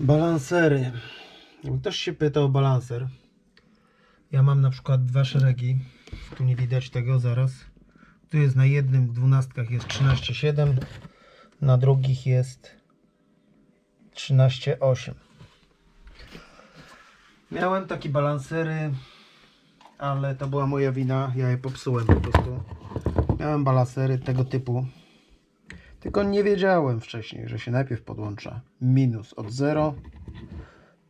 Balansery. Ktoś się pyta o balanser, ja mam na przykład dwa szeregi. Tu nie widać tego zaraz. Tu jest na jednym dwunastkach jest 13,7, na drugich jest 13,8. Miałem takie balansery, ale to była moja wina. Ja je popsułem po prostu. Miałem balansery tego typu. Tylko nie wiedziałem wcześniej, że się najpierw podłącza minus od 0,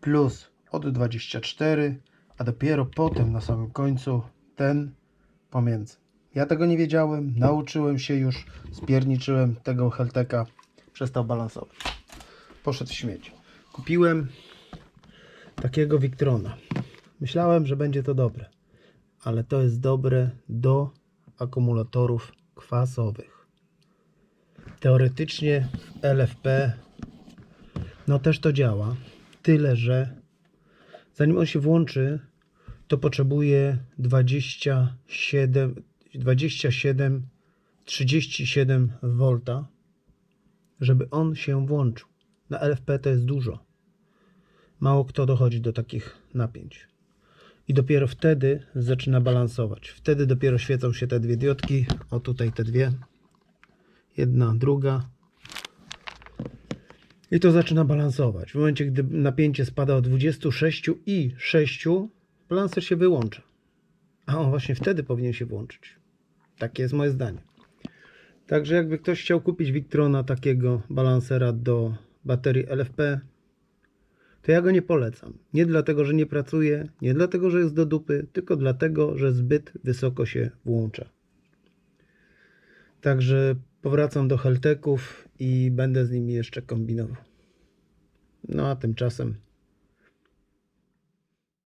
plus od 24, a dopiero potem na samym końcu ten pomiędzy. Ja tego nie wiedziałem, nauczyłem się już, spierniczyłem tego Helteka, przestał balansować. Poszedł w śmieć. Kupiłem takiego Victrona. Myślałem, że będzie to dobre, ale to jest dobre do akumulatorów kwasowych. Teoretycznie LFP no też to działa, tyle że zanim on się włączy, to potrzebuje 27 27 37 V, żeby on się włączył. Na LFP to jest dużo. Mało kto dochodzi do takich napięć. I dopiero wtedy zaczyna balansować. Wtedy dopiero świecą się te dwie diodki. O tutaj te dwie. Jedna, druga. I to zaczyna balansować. W momencie, gdy napięcie spada o 26 i 6, balancer się wyłącza. A on właśnie wtedy powinien się włączyć. Takie jest moje zdanie. Także jakby ktoś chciał kupić Victrona takiego balansera do baterii LFP, to ja go nie polecam. Nie dlatego, że nie pracuje, nie dlatego, że jest do dupy, tylko dlatego, że zbyt wysoko się włącza. Także powracam do Helteków i będę z nimi jeszcze kombinował. No a tymczasem